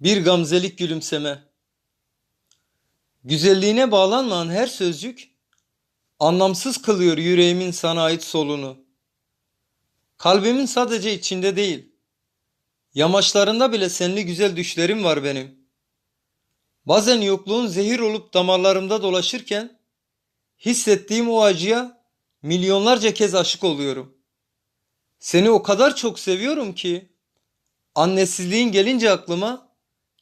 Bir gamzelik gülümseme. Güzelliğine bağlanmayan her sözcük anlamsız kılıyor yüreğimin sana ait solunu. Kalbimin sadece içinde değil, yamaçlarında bile senli güzel düşlerim var benim. Bazen yokluğun zehir olup damarlarımda dolaşırken hissettiğim o acıya milyonlarca kez aşık oluyorum. Seni o kadar çok seviyorum ki annesizliğin gelince aklıma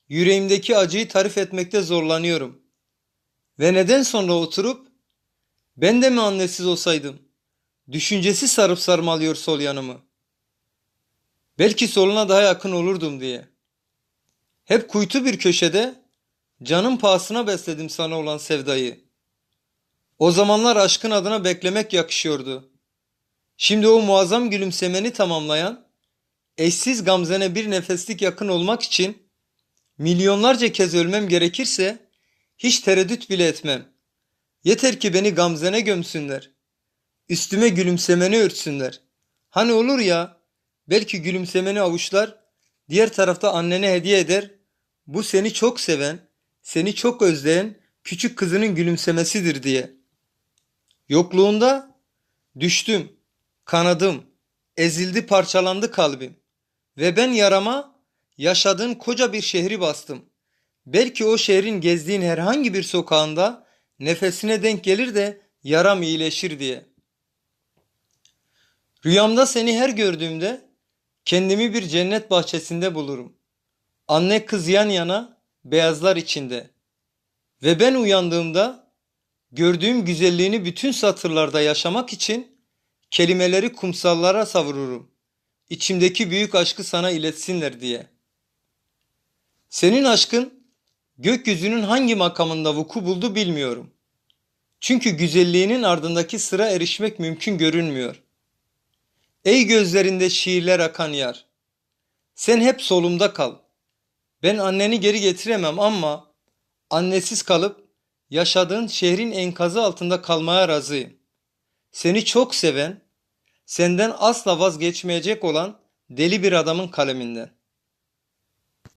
yüreğimdeki acıyı tarif etmekte zorlanıyorum. Ve neden sonra oturup ben de mi annesiz olsaydım? Düşüncesi sarıp sarmalıyor sol yanımı. Belki soluna daha yakın olurdum diye. Hep kuytu bir köşede canım pahasına besledim sana olan sevdayı. O zamanlar aşkın adına beklemek yakışıyordu. Şimdi o muazzam gülümsemeni tamamlayan, eşsiz gamzene bir nefeslik yakın olmak için milyonlarca kez ölmem gerekirse hiç tereddüt bile etmem. Yeter ki beni gamzene gömsünler. Üstüme gülümsemeni örtsünler. Hani olur ya, belki gülümsemeni avuçlar, diğer tarafta annene hediye eder. Bu seni çok seven, seni çok özleyen küçük kızının gülümsemesidir diye. Yokluğunda düştüm, kanadım, ezildi parçalandı kalbim. Ve ben yarama yaşadığın koca bir şehri bastım. Belki o şehrin gezdiğin herhangi bir sokağında nefesine denk gelir de yaram iyileşir diye. Rüyamda seni her gördüğümde kendimi bir cennet bahçesinde bulurum. Anne kız yan yana, beyazlar içinde. Ve ben uyandığımda gördüğüm güzelliğini bütün satırlarda yaşamak için kelimeleri kumsallara savururum. İçimdeki büyük aşkı sana iletsinler diye. Senin aşkın gökyüzünün hangi makamında vuku buldu bilmiyorum. Çünkü güzelliğinin ardındaki sıra erişmek mümkün görünmüyor. Ey gözlerinde şiirler akan yar. Sen hep solumda kal. Ben anneni geri getiremem ama annesiz kalıp yaşadığın şehrin enkazı altında kalmaya razıyım. Seni çok seven, senden asla vazgeçmeyecek olan deli bir adamın kaleminden.